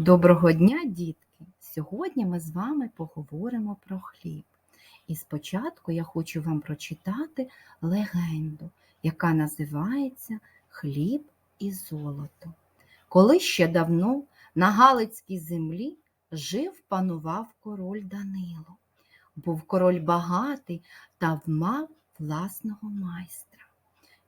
Доброго дня, дітки! Сьогодні ми з вами поговоримо про хліб. І спочатку я хочу вам прочитати легенду, яка називається Хліб і золото. Коли ще давно на Галицькій землі жив панував король Данило. Був король багатий та мав власного майстра,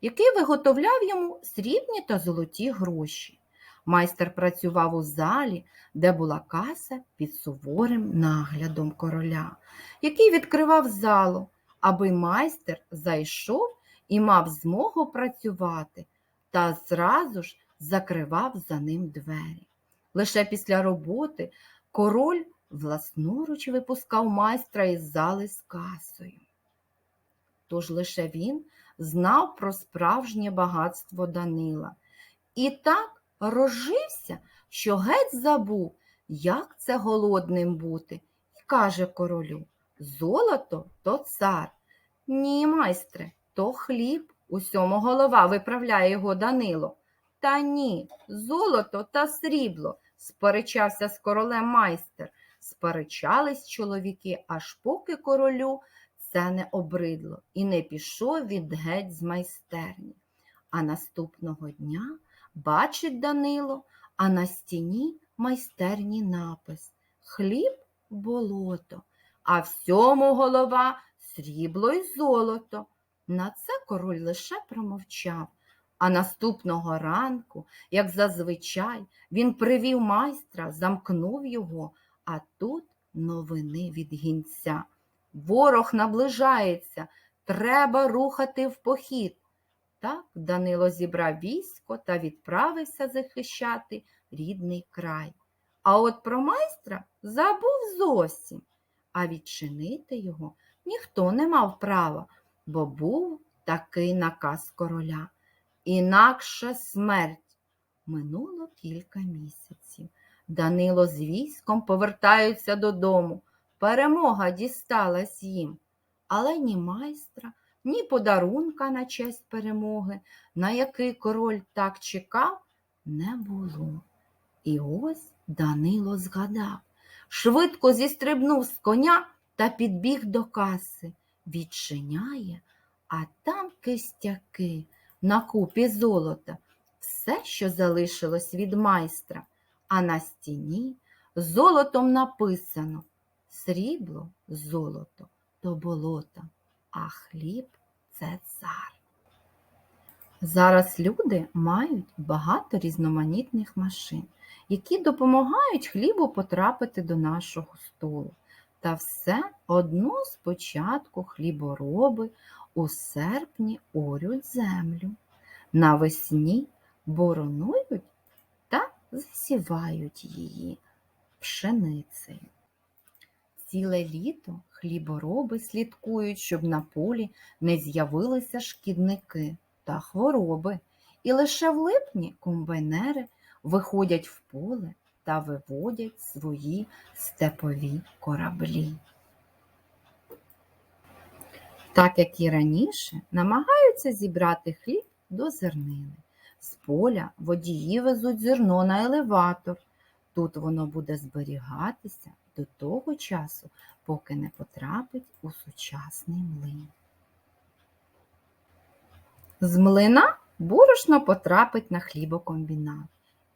який виготовляв йому срібні та золоті гроші. Майстер працював у залі, де була каса під суворим наглядом короля, який відкривав залу, аби майстер зайшов і мав змогу працювати, та зразу ж закривав за ним двері. Лише після роботи король власноруч випускав майстра із зали з касою. Тож лише він знав про справжнє багатство Данила. І так розжився, що геть забув, як це голодним бути, і каже королю Золото то цар. Ні, майстре, то хліб. Усьому голова виправляє його Данило. Та ні, золото та срібло, сперечався з королем майстер. Сперечались чоловіки, аж поки королю це не обридло і не пішов від геть з майстерні. А наступного дня бачить Данило, а на стіні майстерні напис Хліб болото, а всьому голова срібло й золото. На це король лише промовчав. А наступного ранку, як зазвичай, він привів майстра, замкнув його, а тут новини від гінця. Ворог наближається, треба рухати в похід. Так Данило зібрав військо та відправився захищати рідний край. А от про майстра забув зовсім, а відчинити його ніхто не мав права, бо був такий наказ короля. Інакше смерть. Минуло кілька місяців. Данило з військом повертаються додому. Перемога дісталась їм, але ні майстра, ні подарунка на честь перемоги, на який король так чекав, не було. І ось Данило згадав, швидко зістрибнув з коня та підбіг до каси, відчиняє, а там кистяки на купі золота, все, що залишилось від майстра, а на стіні золотом написано срібло, золото то болото а хліб це цар. Зараз люди мають багато різноманітних машин, які допомагають хлібу потрапити до нашого столу. Та все одно спочатку хлібороби у серпні орють землю, навесні боронують та засівають її пшеницею. Ціле літо хлібороби слідкують, щоб на полі не з'явилися шкідники та хвороби, і лише в липні комбайнери виходять в поле та виводять свої степові кораблі. Так як і раніше, намагаються зібрати хліб до зернини. З поля водії везуть зерно на елеватор. Тут воно буде зберігатися до того часу, поки не потрапить у сучасний млин. З млина борошно потрапить на хлібокомбінат.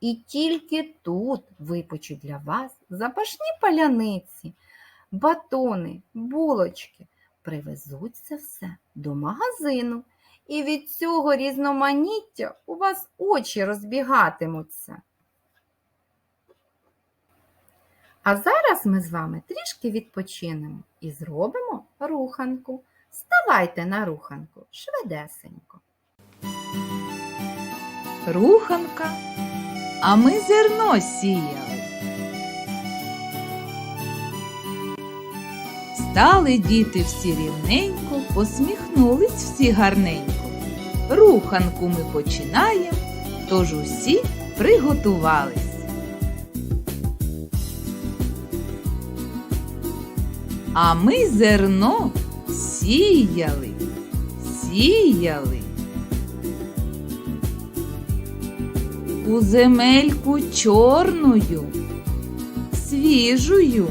І тільки тут випечуть для вас запашні паляниці, батони, булочки. Привезуть це все до магазину, і від цього різноманіття у вас очі розбігатимуться. А зараз ми з вами трішки відпочинемо і зробимо руханку. Ставайте на руханку швидесенько. Руханка, а ми зерно сіяли. Стали діти всі рівненько, посміхнулись всі гарненько. Руханку ми починаємо, тож усі приготувались. А ми зерно сіяли, сіяли. У земельку чорною свіжую.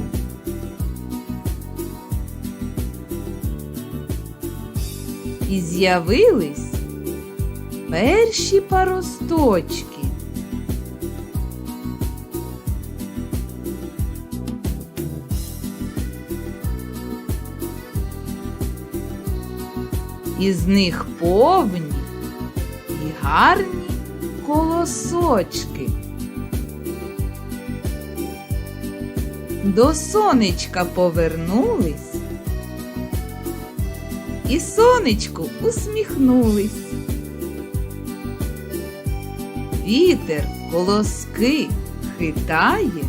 І з'явились перші паросточки. Із них повні і гарні колосочки. До сонечка повернулись, і сонечку усміхнулись. Вітер колоски хитає,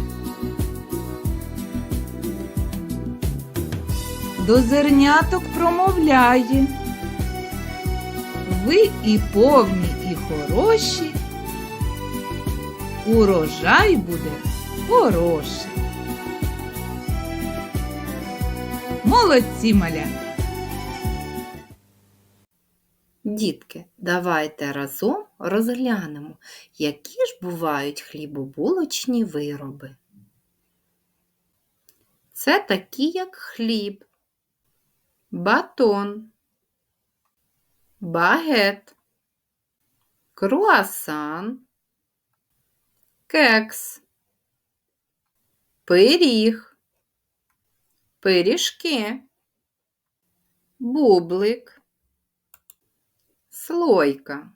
до зерняток промовляє. Ви і повні, і хороші, урожай буде хороший. Молодці маля! Дітки, давайте разом розглянемо, які ж бувають хлібобулочні вироби. Це такі, як хліб, батон, багет, круасан, кекс, пиріг, пиріжки, бублик, слойка.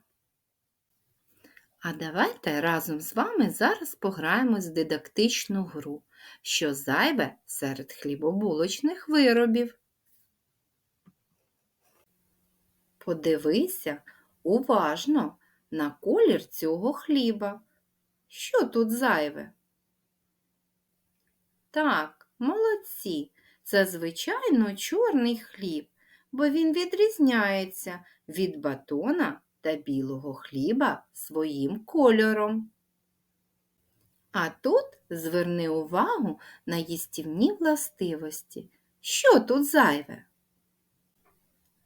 А давайте разом з вами зараз пограємо з дидактичну гру, що зайве серед хлібобулочних виробів. Подивися уважно на колір цього хліба. Що тут зайве? Так, молодці. Це звичайно чорний хліб, бо він відрізняється від батона та білого хліба своїм кольором. А тут зверни увагу на їстівні властивості. Що тут зайве?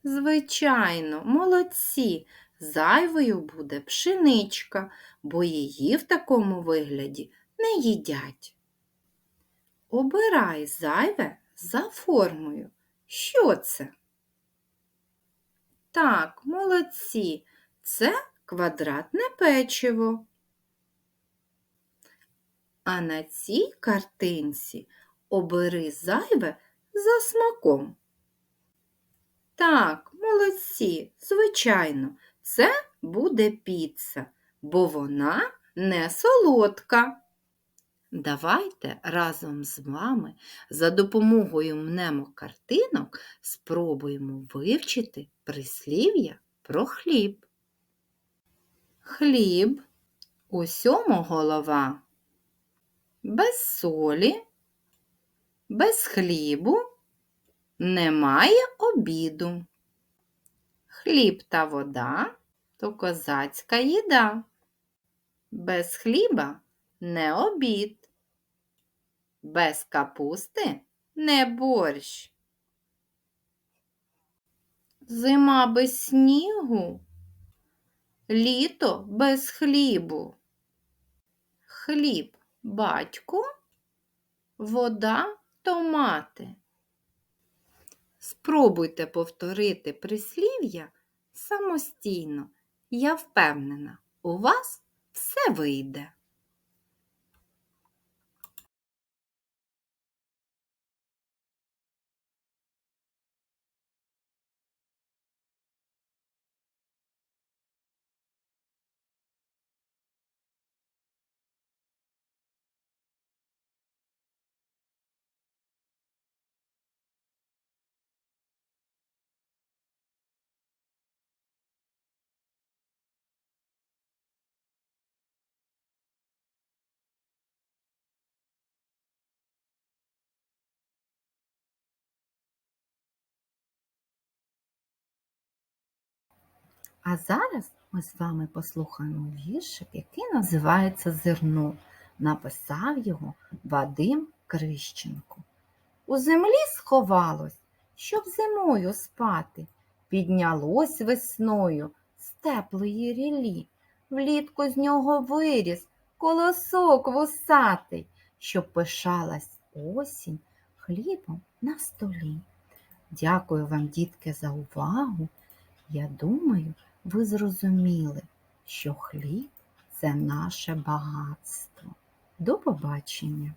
Звичайно, молодці, зайвою буде пшеничка, бо її в такому вигляді не їдять. Обирай зайве за формою. Що це? Так, молодці, це квадратне печиво. А на цій картинці обери зайве за смаком. Так, молодці, звичайно, це буде піца, бо вона не солодка. Давайте разом з вами за допомогою мнемокартинок спробуємо вивчити прислів'я про хліб. Хліб усьому голова. Без солі, без хлібу немає обіду. Хліб та вода то козацька їда. Без хліба не обід. Без капусти не борщ. Зима без снігу, літо без хлібу. Хліб батько, вода то мати. Спробуйте повторити прислів'я самостійно. Я впевнена, у вас все вийде. А зараз ми з вами послухаємо віршик, який називається Зерно. Написав його Вадим Крищенко. У землі сховалось, щоб зимою спати, піднялось весною з теплої рілі. Влітку з нього виріс колосок вусатий, щоб пишалась осінь хлібом на столі. Дякую вам, дітки, за увагу. Я думаю, ви зрозуміли, що хліб це наше багатство. До побачення!